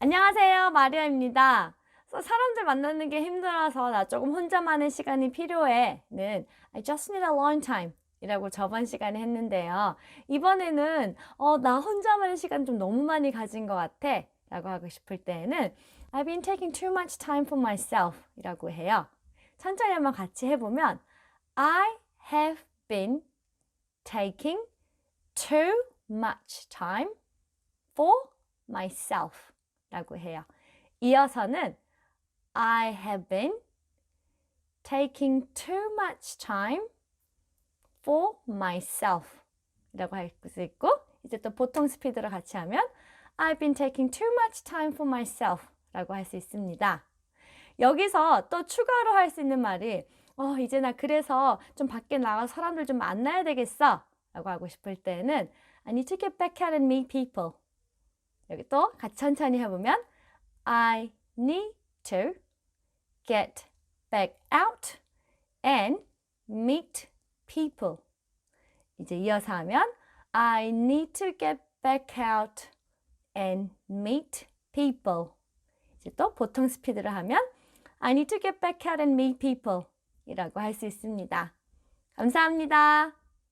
안녕하세요. 마리아입니다. 사람들 만나는 게 힘들어서 나 조금 혼자만의 시간이 필요해.는 I just need a alone time. 이라고 저번 시간에 했는데요. 이번에는 어, 나 혼자만의 시간 좀 너무 많이 가진 것 같아. 라고 하고 싶을 때에는 I've been taking too much time for myself. 이라고 해요. 천천히 한번 같이 해보면 I have been taking too much time for myself. 라고 해요. 이어서는 I have been taking too much time for myself 라고 할 수 있고 이제 또 보통 스피드로 같이 하면 I've been taking too much time for myself 라고 할 수 있습니다. 여기서 또 추가로 할 수 있는 말이 어, 이제 나 그래서 좀 밖에 나가서 사람들 좀 만나야 되겠어 라고 하고 싶을 때는 I need to get back out and meet people 여기 또 같이 천천히 해보면 I need to get back out and meet people. 이제 이어서 하면 I need to get back out and meet people. 이제 또 보통 스피드로 하면 I need to get back out and meet people 이라고 할 수 있습니다. 감사합니다.